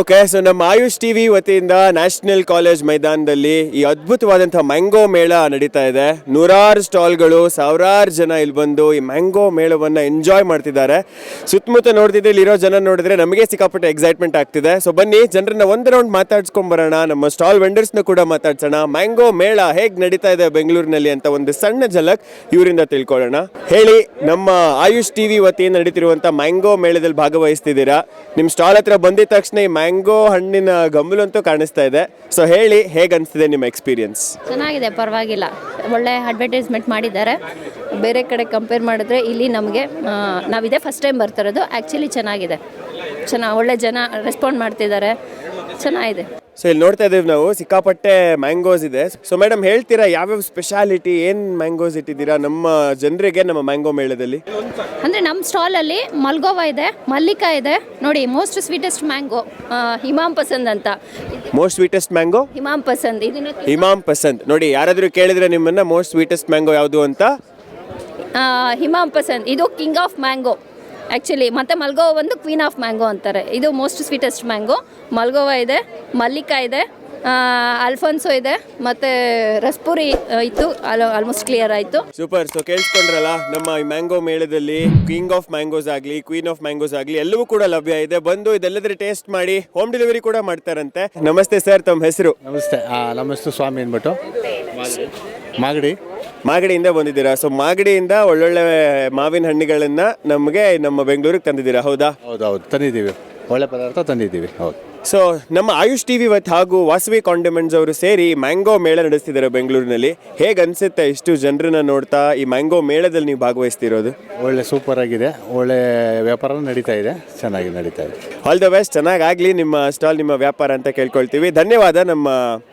Okay so ನಮ್ಮ Ayush TV ವತಿಯಿಂದ national college ಮೈದಾನದಲ್ಲಿ ಈ ಅದ್ಭುತವಾದಂಥ ಮ್ಯಾಂಗೋ ಮೇಳ ನಡೀತಾ ಇದೆ. ನೂರಾರು ಸ್ಟಾಲ್ಗಳು ಸಾವಿರಾರು ಜನ ಇಲ್ಲಿ ಬಂದು ಈ ಮ್ಯಾಂಗೋ ಮೇಳವನ್ನ ಎಂಜಾಯ್ ಮಾಡ್ತಿದ್ದಾರೆ. ಸುತ್ತಮುತ್ತ ನೋಡ್ತಿದ್ರೆ ಇಲ್ಲಿರೋ ಜನ ನೋಡಿದ್ರೆ ನಮಗೆ ಸಿಕ್ಕಾಪಟ್ಟೆ ಎಕ್ಸೈಟ್ಮೆಂಟ್ ಆಗ್ತಿದೆ. ಸೊ ಬನ್ನಿ, ಜನರನ್ನ ಒಂದು ರೌಂಡ್ ಮಾತಾಡ್ಸ್ಕೊಂಡ್ ಬರೋಣ. ನಮ್ಮ ಸ್ಟಾಲ್ ವೆಂಡರ್ಸ್ನ ಕೂಡ ಮಾತಾಡ್ಸೋಣ. ಮ್ಯಾಂಗೋ ಮೇಳ ಹೇಗ್ ನಡೀತಾ ಇದೆ ಬೆಂಗಳೂರಿನಲ್ಲಿ ಅಂತ ಒಂದು ಸಣ್ಣ ಝಲಕ್ ಇವರಿಂದ ತಿಳ್ಕೊಳ್ಳೋಣ. ಹೇಳಿ, ನಮ್ಮ ಆಯುಷ್ ಟಿವಿ ವತಿಯಿಂದ ನಡೀತಿರುವಂತ ಮ್ಯಾಂಗೋ ಮೇಳದಲ್ಲಿ ಭಾಗವಹಿಸ್ತಿದ್ದೀರಾ? ನಿಮ್ಮ ಸ್ಟಾಲ್ ಹತ್ರ ಬಂದಿದ ತಕ್ಷಣ ಈ ಮ್ಯಾಂಗೋ ಹಣ್ಣಿನ ಗಂಬಲು ಅಂತೂ ಕಾಣಿಸ್ತಾ ಇದೆ. ಸೊ ಹೇಳಿ ಹೇಗೆ ನಿಮ್ಮ ಎಕ್ಸ್ಪೀರಿಯನ್ಸ್ ಚೆನ್ನಾಗಿದೆ, ಪರವಾಗಿಲ್ಲ. ಒಳ್ಳೆ ಅಡ್ವರ್ಟೈಸ್ಮೆಂಟ್ ಮಾಡಿದ್ದಾರೆ. ಬೇರೆ ಕಡೆ ಕಂಪೇರ್ ಮಾಡಿದ್ರೆ ಇಲ್ಲಿ ನಮಗೆ ನಾವಿದೆ ಫಸ್ಟ್ ಟೈಮ್ ಬರ್ತಿರೋದು ಆ್ಯಕ್ಚುಲಿ ಚೆನ್ನಾಗಿದೆ. ಚೆನ್ನಾಗಿ ಒಳ್ಳೆ ಜನ ರೆಸ್ಪಾಂಡ್ ಮಾಡ್ತಿದ್ದಾರೆ. ಚೆನ್ನಾಗಿದೆ. ಸೊ ಇಲ್ಲಿ ನೋಡ್ತಾ ಇದ್ದೀವಿ ನಾವು ಸಿಕ್ಕಾಪಟ್ಟೆ ಮ್ಯಾಂಗೋಸ್ ಇದೆ. ಸೊ ಮೇಡಮ್ ಹೇಳ್ತೀರಾ ಯಾವ್ಯಾವ ಸ್ಪೆಷಾಲಿಟಿ ಏನ್ ಮ್ಯಾಂಗೋಸ್ ಇಟ್ಟಿದ್ದೀರಾ ನಮ್ಮ ಜನರಿಗೆ ನಮ್ಮ ಮ್ಯಾಂಗೋ ಮೇಳದಲ್ಲಿ? ಅಂದರೆ ನಮ್ಮ ಸ್ಟಾಲ್ ಅಲ್ಲಿ ಮಲ್ಗೋವಾ ಇದೆ ಮಲ್ಲಿಕಾ ಇದೆ. ನೋಡಿ ಮೋಸ್ಟ್ ಸ್ವೀಟೆಸ್ಟ್ ಮ್ಯಾಂಗೋ ಹಿಮಾಮ್ ಪಸಂದ್ ಅಂತ. ಮೋಸ್ಟ್ ಸ್ವೀಟೆಸ್ಟ್ ಮ್ಯಾಂಗೋ ಹಿಮಾಮ್ ಪಸಂದ್ ಹಿಮಾಮ್ ಪಸಂದ್. ನೋಡಿ ಯಾರಾದ್ರೂ ಕೇಳಿದ್ರೆ ನಿಮ್ಮನ್ನ ಮೋಸ್ಟ್ ಸ್ವೀಟೆಸ್ಟ್ ಮ್ಯಾಂಗೋ ಯಾವುದು ಅಂತ? ಹಿಮಾಮ್ ಪಸಂದ್ ಇದು ಕಿಂಗ್ ಆಫ್ ಮ್ಯಾಂಗೋ ಆ್ಯಕ್ಚುಲಿ ಮತ್ತು ಮಲ್ಗೋವಾ ಒಂದು ಕ್ವೀನ್ ಆಫ್ ಮ್ಯಾಂಗೋ ಅಂತಾರೆ. ಇದು ಮೋಸ್ಟ್ ಸ್ವೀಟೆಸ್ಟ್ ಮ್ಯಾಂಗೋ ಮಲ್ಗೋವಾ ಇದೆ, ಮಲ್ಲಿಕಾ ಇದೆ ಅಲ್ಫೋನ್ಸೋ ಇದೆ ಮತ್ತೆ ರಸ್ಪುರಿ ಇತ್ತು ಆಲ್ಮೋಸ್ಟ್ ಕ್ಲಿಯರ್ ಆಯ್ತು. ಸೂಪರ್ ಸೊ ಕೇಳಿಸ್ಕೊಂಡ್ರಲ್ಲ ನಮ್ಮ ಈ ಮ್ಯಾಂಗೋ ಮೇಳದಲ್ಲಿ ಕಿಂಗ್ ಆಫ್ ಮ್ಯಾಂಗೋಸ್ ಆಗಲಿ ಕ್ವೀನ್ ಆಫ್ ಮ್ಯಾಂಗೋಸ್ ಆಗಲಿ ಎಲ್ಲವೂ ಕೂಡ ಲಭ್ಯ ಇದೆ. ಬಂದು ಇದೆಲ್ಲದ್ರ ಟೇಸ್ಟ್ ಮಾಡಿ ಹೋಮ್ ಡೆಲಿವರಿ ಕೂಡ ಮಾಡ್ತಾರಂತೆ. ನಮಸ್ತೆ ಸರ್ ತಮ್ಮ ಹೆಸರು? ನಮಸ್ತೆ ನಮ್ಮ ಹೆಸರು ಸ್ವಾಮಿ ಅಂದ್ಬಿಟ್ಟು. ಮಾಗಡಿ. ಮಾಗಡಿಯಿಂದ ಬಂದಿದ್ದೀರಾ? ಸೊ ಮಾಗಡಿಯಿಂದ ಒಳ್ಳೊಳ್ಳೆ ಮಾವಿನ ಹಣ್ಣುಗಳನ್ನ ನಮಗೆ ನಮ್ಮ ಬೆಂಗಳೂರಿಗೆ ತಂದಿದ್ದೀರಾ? ಹೌದಾ? ಹೌದು ಹೌದು ತಂದಿದ್ದೀವಿ. ಒಳ್ಳೆ ಪದಾರ್ಥ ತಂದಿದ್ದೀವಿ ಹೌದು. ಸೊ ನಮ್ಮ ಆಯುಷ್ ಟಿ ವಿ ಇವತ್ತು ಹಾಗೂ ವಾಸವಿ ಕಾಂಡಿಮೆಂಟ್ಸ್ ಅವರು ಸೇರಿ ಮ್ಯಾಂಗೋ ಮೇಳ ನಡೆಸ್ತಿದ್ದಾರೆ ಬೆಂಗಳೂರಿನಲ್ಲಿ. ಹೇಗೆ ಅನಿಸುತ್ತೆ ಇಷ್ಟು ಜನರನ್ನ ನೋಡ್ತಾ ಈ ಮ್ಯಾಂಗೋ ಮೇಳದಲ್ಲಿ ನೀವು ಭಾಗವಹಿಸ್ತಿರೋದು? ಒಳ್ಳೆ ಸೂಪರ್ ಆಗಿದೆ. ಒಳ್ಳೆ ವ್ಯಾಪಾರ ನಡೀತಾ ಇದೆ. ಚೆನ್ನಾಗಿ ನಡೀತಾ ಇದೆ. ಆಲ್ ದ ಬೆಸ್ಟ್ ಚೆನ್ನಾಗಾಗ್ಲಿ ನಿಮ್ಮ ಸ್ಟಾಲ್ ನಿಮ್ಮ ವ್ಯಾಪಾರ ಅಂತ ಕೇಳ್ಕೊಳ್ತೀವಿ. ಧನ್ಯವಾದ ನಮ್ಮ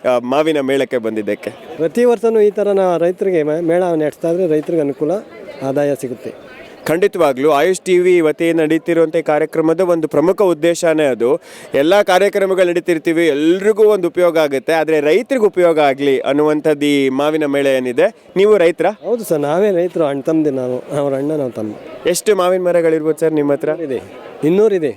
ಆ, ಮಾವಿನ ಮೇಳಕ್ಕೆ ಬಂದಿದ್ದಕ್ಕೆ. ಪ್ರತಿ ವರ್ಷವೂ ಈ ಥರ ನಾವು ರೈತರಿಗೆ ಮೇ- ಮೇಳ ನಡೆಸ್ತಾ ಇದ್ರೆ ರೈತರಿಗೆ ಅನುಕೂಲ ಆದಾಯ ಸಿಗುತ್ತೆ. ಖಂಡಿತವಾಗ್ಲೂ ಆಯುಷ್ ಟಿವಿ ವತಿಯಿಂದ ನಡೀತಿರುವಂಥ ಕಾರ್ಯಕ್ರಮದ ಒಂದು ಪ್ರಮುಖ ಉದ್ದೇಶನೇ ಅದು. ಎಲ್ಲ ಕಾರ್ಯಕ್ರಮಗಳು ನಡೀತಿರ್ತೀವಿ ಎಲ್ರಿಗೂ ಒಂದು ಉಪಯೋಗ ಆಗುತ್ತೆ. ಆದರೆ ರೈತರಿಗೆ ಉಪಯೋಗ ಆಗಲಿ ಅನ್ನುವಂಥದ್ದು ಈ ಮಾವಿನ ಮೇಳೆ ಏನಿದೆ? ನೀವು ರೈತರ? ಹೌದು ಸರ್ ನಾವೇ ರೈತರು ಅಣ್ಣ ತಮ್ಮದಿ ನಾವು. ಅವ್ರ ಅಣ್ಣ ನಾವು ತಮ್ಮ. ಎಷ್ಟು ಮಾವಿನ ಮರಗಳಿರ್ಬೋದು ಸರ್ ನಿಮ್ಮ ಹತ್ರ? ಇದೆ ಇನ್ನೂರಿದೆ.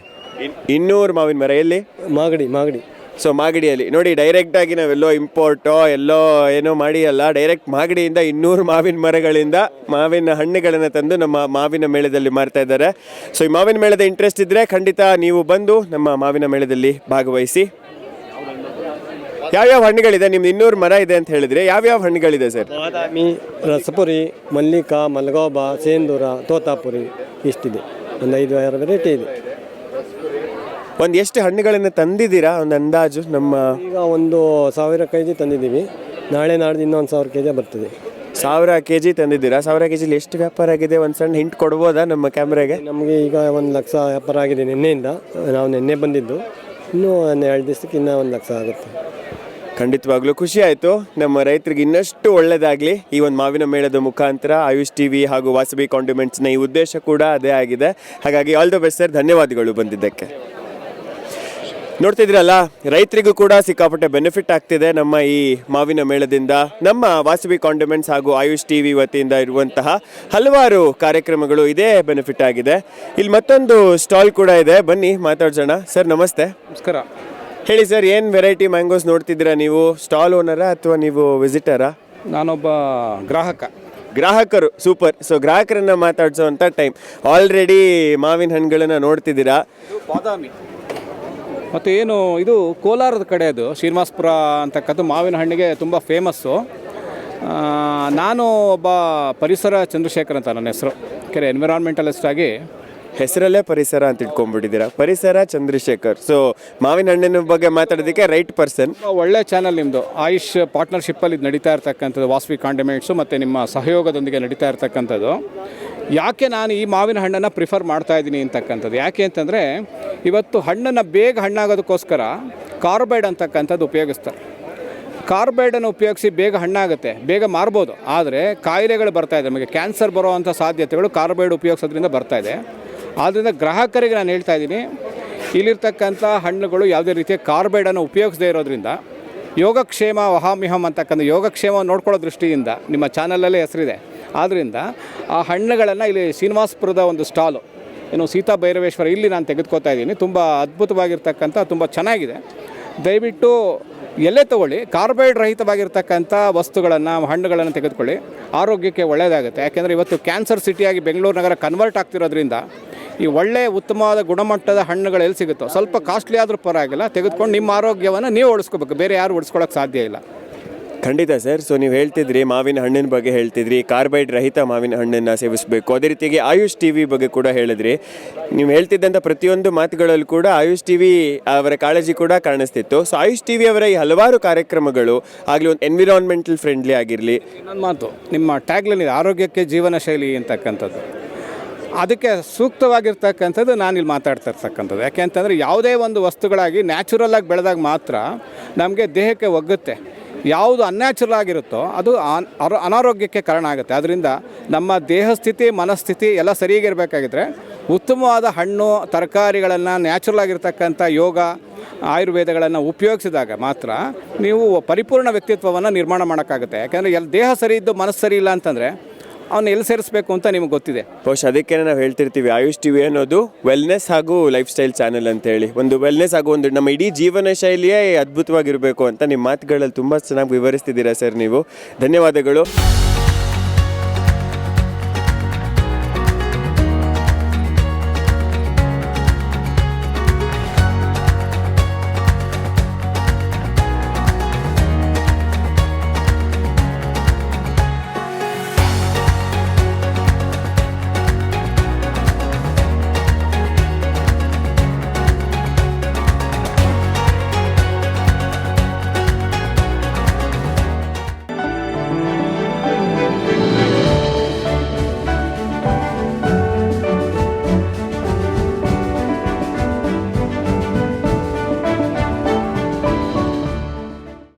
ಇನ್ನೂರು ಮಾವಿನ ಮರ ಎಲ್ಲಿ? ಮಾಗಡಿ ಮಾಗಡಿ. ಸೊ ಮಾಗಡಿಯಲ್ಲಿ. ನೋಡಿ ಡೈರೆಕ್ಟ್ ಆಗಿ ನಾವೆಲ್ಲೋ ಇಂಪೋರ್ಟೋ ಎಲ್ಲೋ ಏನೋ ಮಾಡಿ ಅಲ್ಲ ಡೈರೆಕ್ಟ್ ಮಾಗಡಿಯಿಂದ ಇನ್ನೂರು ಮಾವಿನ ಮರಗಳಿಂದ ಮಾವಿನ ಹಣ್ಣುಗಳನ್ನು ತಂದು ನಮ್ಮ ಮಾವಿನ ಮೇಳದಲ್ಲಿ ಮಾರ್ತಾ ಇದ್ದಾರೆ. ಸೊ ಈ ಮಾವಿನ ಮೇಳದ ಇಂಟ್ರೆಸ್ಟ್ ಇದ್ದರೆ ಖಂಡಿತ ನೀವು ಬಂದು ನಮ್ಮ ಮಾವಿನ ಮೇಳದಲ್ಲಿ ಭಾಗವಹಿಸಿ. ಯಾವ್ಯಾವ ಹಣ್ಣುಗಳಿದೆ? ನಿಮ್ದು ಇನ್ನೂರು ಮರ ಇದೆ ಅಂತ ಹೇಳಿದ್ರೆ ಯಾವ್ಯಾವ ಹಣ್ಣುಗಳಿದೆ ಸರ್? ಬಾದಾಮಿ, ರಸಪುರಿ, ಮಲ್ಲಿಕಾ, ಮಲ್ಗೋಬಾ, ಸೇಂದೂರ, ತೋತಾಪುರಿ ಇಷ್ಟಿದೆ. ಒಂದು ಐದು ವೆರೈಟಿ ಇದೆ. ಒಂದು ಎಷ್ಟು ಹಣ್ಣುಗಳನ್ನು ತಂದಿದ್ದೀರಾ? ಒಂದು ಅಂದಾಜು ನಮ್ಮ ಈಗ ಒಂದು ಸಾವಿರ ಕೆ ಜಿ ತಂದಿದ್ದೀವಿ. ನಾಳೆ ನಾಡ್ದು ಇನ್ನೊಂದು ಸಾವಿರ ಕೆ ಜಿ ಬರ್ತದೆ. ಸಾವಿರ ಕೆ ಜಿ ತಂದಿದ್ದೀರಾ? ಸಾವಿರ ಕೆ ಜಿಲಿ ಎಷ್ಟು ವ್ಯಾಪಾರ ಆಗಿದೆ? ಒಂದು ಸಣ್ಣ ಹಿಂಟ್ ಕೊಡ್ಬೋದಾ ನಮ್ಮ ಕ್ಯಾಮ್ರಾಗೆ? ನಮಗೆ ಈಗ ಒಂದು ಲಕ್ಷ ವ್ಯಾಪಾರ ಆಗಿದೆ ನಿನ್ನೆಯಿಂದ. ನಾವು ನಿನ್ನೆ ಬಂದಿದ್ದು. ಇನ್ನೂ ಒಂದು ಎರಡು ದಿವಸಕ್ಕೆ ಇನ್ನೂ ಒಂದು ಲಕ್ಷ ಆಗುತ್ತೆ. ಖಂಡಿತವಾಗ್ಲೂ ಖುಷಿ ಆಯಿತು. ನಮ್ಮ ರೈತರಿಗೆ ಇನ್ನಷ್ಟು ಒಳ್ಳೆಯದಾಗಲಿ ಈ ಒಂದು ಮಾವಿನ ಮೇಳದ ಮುಖಾಂತರ ಆಯುಷ್ ಟಿವಿ ಹಾಗೂ ವಾಸವಿ ಕಾಂಡಿಮೆಂಟ್ಸ್ನ ಈ ಉದ್ದೇಶ ಕೂಡ ಅದೇ ಆಗಿದೆ. ಹಾಗಾಗಿ ಆಲ್ ದ ಬೆಸ್ಟ್ ಸರ್ ಧನ್ಯವಾದಗಳು ಬಂದಿದ್ದಕ್ಕೆ. ನೋಡ್ತಿದ್ರಲ್ಲ ರೈತರಿಗೂ ಕೂಡ ಸಿಕ್ಕಾಪಟ್ಟೆ ಬೆನಿಫಿಟ್ ಆಗ್ತಿದೆ ನಮ್ಮ ಈ ಮಾವಿನ ಮೇಳದಿಂದ. ನಮ್ಮ ವಾಸವಿ ಕಾಂಡಿಮೆಂಟ್ಸ್ ಹಾಗೂ ಆಯುಷ್ ಟಿವಿ ವತಿಯಿಂದ ಇರುವಂತಹ ಹಲವಾರು ಕಾರ್ಯಕ್ರಮಗಳು ಇದೇ ಬೆನಿಫಿಟ್ ಆಗಿದೆ. ಇಲ್ಲಿ ಮತ್ತೊಂದು ಸ್ಟಾಲ್ ಕೂಡ ಇದೆ. ಬನ್ನಿ ಮಾತಾಡ್ಸೋಣ. ಸರ್ ನಮಸ್ತೆ. ನಮಸ್ಕಾರ. ಹೇಳಿ ಸರ್ ಏನು ವೆರೈಟಿ ಮ್ಯಾಂಗೋಸ್ ನೋಡ್ತಿದ್ದೀರಾ ನೀವು? ಸ್ಟಾಲ್ ಓನರಾ ಅಥವಾ ನೀವು ವಿಸಿಟರಾ ನಾನೊಬ್ಬ ಗ್ರಾಹಕ. ಗ್ರಾಹಕರು ಸೂಪರ್ ಸೊ ಗ್ರಾಹಕರನ್ನ ಮಾತಾಡ್ಸೋವಂಥ ಟೈಮ್ ಆಲ್ರೆಡಿ ಮಾವಿನ ಹಣ್ಣುಗಳನ್ನ ನೋಡ್ತಿದ್ದೀರಾ? ಬಾದಾಮಿ. ಮತ್ತು ಏನು ಇದು ಕೋಲಾರದ ಕಡೆ ಅದು ಶ್ರೀನಿವಾಸಪುರ ಅಂತಕ್ಕಂಥ ಮಾವಿನ ಹಣ್ಣಿಗೆ ತುಂಬ ಫೇಮಸ್ಸು ನಾನು ಒಬ್ಬ ಪರಿಸರ ಚಂದ್ರಶೇಖರ್ ಅಂತ ನನ್ನ ಹೆಸರು. ಕೆರೆ ಎನ್ವಿರಾನ್ಮೆಂಟಲಿಸ್ಟ್ ಆಗಿ ಹೆಸರಲ್ಲೇ ಪರಿಸರ ಅಂತ ಇಟ್ಕೊಂಡ್ಬಿಟ್ಟಿದ್ದೀರಾ? ಪರಿಸರ ಚಂದ್ರಶೇಖರ್. ಸೊ ಮಾವಿನ ಹಣ್ಣಿನ ಬಗ್ಗೆ ಮಾತಾಡೋದಕ್ಕೆ ರೈಟ್ ಪರ್ಸನ್ ಒಳ್ಳೆ ಚಾನಲ್ ನಿಮ್ಮದು ಆಯುಷ್ ಪಾರ್ಟ್ನರ್ಶಿಪ್ಪಲ್ಲಿ ಇದು ನಡೀತಾ ಇರ್ತಕ್ಕಂಥದ್ದು ವಾಸ್ವಿ ಕಾಂಡಿಮೆಂಟ್ಸು ಮತ್ತು ನಿಮ್ಮ ಸಹಯೋಗದೊಂದಿಗೆ ನಡೀತಾ ಇರ್ತಕ್ಕಂಥದ್ದು. ಯಾಕೆ ನಾನು ಈ ಮಾವಿನ ಹಣ್ಣನ್ನು ಪ್ರಿಫರ್ ಮಾಡ್ತಾ ಇದ್ದೀನಿ ಅಂತಕ್ಕಂಥದ್ದು? ಯಾಕೆ ಅಂತಂದರೆ ಇವತ್ತು ಹಣ್ಣನ್ನು ಬೇಗ ಹಣ್ಣಾಗೋದಕ್ಕೋಸ್ಕರ ಕಾರ್ಬೈಡ್ ಅಂತಕ್ಕಂಥದ್ದು ಉಪಯೋಗಿಸ್ತಾರೆ. ಕಾರ್ಬೈಡನ್ನು ಉಪಯೋಗಿಸಿ ಬೇಗ ಹಣ್ಣಾಗುತ್ತೆ, ಬೇಗ ಮಾರ್ಬೋದು. ಆದರೆ ಕಾಯಿಲೆಗಳು ಬರ್ತಾ ಇದೆ. ನಮಗೆ ಕ್ಯಾನ್ಸರ್ ಬರುವಂಥ ಸಾಧ್ಯತೆಗಳು ಕಾರ್ಬೈಡ್ ಉಪಯೋಗಿಸೋದ್ರಿಂದ ಬರ್ತಾ ಇದೆ. ಆದ್ದರಿಂದ ಗ್ರಾಹಕರಿಗೆ ನಾನು ಹೇಳ್ತಾ ಇದ್ದೀನಿ, ಇಲ್ಲಿರ್ತಕ್ಕಂಥ ಹಣ್ಣುಗಳು ಯಾವುದೇ ರೀತಿಯ ಕಾರ್ಬೈಡನ್ನು ಉಪಯೋಗಿಸದೇ ಇರೋದ್ರಿಂದ ಯೋಗಕ್ಷೇಮ ವಹಾಮಿಹಂ ಅಂತಕ್ಕಂಥ ಯೋಗಕ್ಷೇಮ ನೋಡ್ಕೊಳ್ಳೋ ದೃಷ್ಟಿಯಿಂದ ನಿಮ್ಮ ಚಾನಲಲ್ಲೇ ಹೆಸರಿದೆ. ಆದ್ದರಿಂದ ಆ ಹಣ್ಣುಗಳನ್ನು ಇಲ್ಲಿ ಶ್ರೀನಿವಾಸಪುರದ ಒಂದು ಸ್ಟಾಲು ಏನು ಸೀತಾ ಭೈರವೇಶ್ವರ ಇಲ್ಲಿ ನಾನು ತೆಗೆದುಕೋತಾ ಇದ್ದೀನಿ. ತುಂಬ ಅದ್ಭುತವಾಗಿರ್ತಕ್ಕಂಥ, ತುಂಬ ಚೆನ್ನಾಗಿದೆ. ದಯವಿಟ್ಟು ಎಲ್ಲೇ ತಗೊಳ್ಳಿ. ಕಾರ್ಬೈಡ್ ರಹಿತವಾಗಿರ್ತಕ್ಕಂಥ ವಸ್ತುಗಳನ್ನು, ಹಣ್ಣುಗಳನ್ನು ತೆಗೆದುಕೊಳ್ಳಿ. ಆರೋಗ್ಯಕ್ಕೆ ಒಳ್ಳೆಯದಾಗುತ್ತೆ. ಯಾಕೆಂದರೆ ಇವತ್ತು ಕ್ಯಾನ್ಸರ್ ಸಿಟಿಯಾಗಿ ಬೆಂಗಳೂರು ನಗರ ಕನ್ವರ್ಟ್ ಆಗ್ತಿರೋದ್ರಿಂದ ಈ ಒಳ್ಳೆಯ ಉತ್ತಮವಾದ ಗುಣಮಟ್ಟದ ಹಣ್ಣುಗಳು ಎಲ್ಲಿ ಸಿಗುತ್ತೋ, ಸ್ವಲ್ಪ ಕಾಸ್ಟ್ಲಿ ಆದರೂ ಪರವಾಗಿಲ್ಲ. ತೆಗೆದುಕೊಂಡು ನಿಮ್ಮ ಆರೋಗ್ಯವನ್ನು ನೀವು ಉಳಿಸ್ಕೋಬೇಕು ಬೇರೆ ಯಾರು ಉಳಿಸ್ಕೊಳ್ಳೋಕೆ ಸಾಧ್ಯ ಇಲ್ಲ. ಖಂಡಿತ ಸರ್. ಸೊ ನೀವು ಹೇಳ್ತಿದ್ರಿ ಮಾವಿನ ಹಣ್ಣಿನ ಬಗ್ಗೆ ಹೇಳ್ತಿದ್ರಿ, ಕಾರ್ಬೈಡ್ ರಹಿತ ಮಾವಿನ ಹಣ್ಣನ್ನು ಸೇವಿಸಬೇಕು. ಅದೇ ರೀತಿಯಾಗಿ ಆಯುಷ್ ಟಿ ವಿ ಬಗ್ಗೆ ಕೂಡ ಹೇಳಿದ್ರಿ. ನೀವು ಹೇಳ್ತಿದ್ದಂಥ ಪ್ರತಿಯೊಂದು ಮಾತುಗಳಲ್ಲೂ ಕೂಡ ಆಯುಷ್ ಟಿ ವಿ ಅವರ ಕಾಳಜಿ ಕೂಡ ಕಾಣಿಸ್ತಿತ್ತು. ಸೊ ಆಯುಷ್ ಟಿ ವಿ ಅವರ ಈ ಹಲವಾರು ಕಾರ್ಯಕ್ರಮಗಳು ಆಗಲಿ ಒಂದು ಎನ್ವಿರಾನ್ಮೆಂಟಲ್ ಫ್ರೆಂಡ್ಲಿ ಆಗಿರಲಿ. ಇನ್ನೊಂದು ಮಾತು, ನಿಮ್ಮ ಟ್ಯಾಗ್ಲೈನ್ ಆರೋಗ್ಯಕ್ಕೆ ಜೀವನ ಶೈಲಿ ಅಂತಕ್ಕಂಥದ್ದು. ಅದಕ್ಕೆ ಸೂಕ್ತವಾಗಿರ್ತಕ್ಕಂಥದ್ದು ನಾನಿಲ್ಲಿ ಮಾತಾಡ್ತಾ ಇರ್ತಕ್ಕಂಥದ್ದು. ಯಾಕೆ ಅಂತಂದರೆ ಯಾವುದೇ ಒಂದು ವಸ್ತುಗಳಾಗಿ ನ್ಯಾಚುರಲ್ಲಾಗಿ ಬೆಳೆದಾಗ ಮಾತ್ರ ನಮಗೆ ದೇಹಕ್ಕೆ ಒಗ್ಗುತ್ತೆ. ಯಾವುದು ಅನ್ಯಾಚುರಲ್ ಆಗಿರುತ್ತೋ ಅದು ಅನಾರೋಗ್ಯಕ್ಕೆ ಕಾರಣ ಆಗುತ್ತೆ. ಅದರಿಂದ ನಮ್ಮ ದೇಹ ಸ್ಥಿತಿ ಮನಸ್ಥಿತಿ ಎಲ್ಲ ಸರಿಯಾಗಿರಬೇಕಾಗಿದ್ರೆ ಉತ್ತಮವಾದ ಹಣ್ಣು, ತರಕಾರಿಗಳನ್ನು ನ್ಯಾಚುರಲ್ ಆಗಿರ್ತಕ್ಕಂಥ ಯೋಗ, ಆಯುರ್ವೇದಗಳನ್ನು ಉಪಯೋಗಿಸಿದಾಗ ಮಾತ್ರ ನೀವು ಪರಿಪೂರ್ಣ ವ್ಯಕ್ತಿತ್ವವನ್ನು ನಿರ್ಮಾಣ ಮಾಡೋಕ್ಕಾಗುತ್ತೆ. ಯಾಕೆಂದರೆ ಎಲ್ಲಿ ದೇಹ ಸರಿ ಇದ್ದು ಮನಸ್ಸು ಸರಿ ಇಲ್ಲ ಅಂತಂದರೆ ಅವನ್ನ ಎಲ್ಲಿ ಸೇರಿಸ್ಬೇಕು ಅಂತ ನಿಮ್ಗೆ ಗೊತ್ತಿದೆ. ಬಹುಶಃ ಅದಕ್ಕೆ ನಾವು ಹೇಳ್ತಿರ್ತೀವಿ, ಆಯುಷ್ ಟಿವಿ ಅನ್ನೋದು ವೆಲ್ನೆಸ್ ಹಾಗೂ ಲೈಫ್ ಸ್ಟೈಲ್ ಚಾನೆಲ್ ಅಂತ ಹೇಳಿ ಒಂದು ವೆಲ್ನೆಸ್ ಹಾಗೂ ಒಂದು ನಮ್ಮ ಇಡೀ ಜೀವನ ಶೈಲಿಯೇ ಅದ್ಭುತವಾಗಿರಬೇಕು ಅಂತ ನಿಮ್ಮ ಮಾತುಗಳಲ್ಲಿ ತುಂಬ ಚೆನ್ನಾಗಿ ವಿವರಿಸ್ತಿದ್ದೀರಾ ಸರ್ ನೀವು. ಧನ್ಯವಾದಗಳು.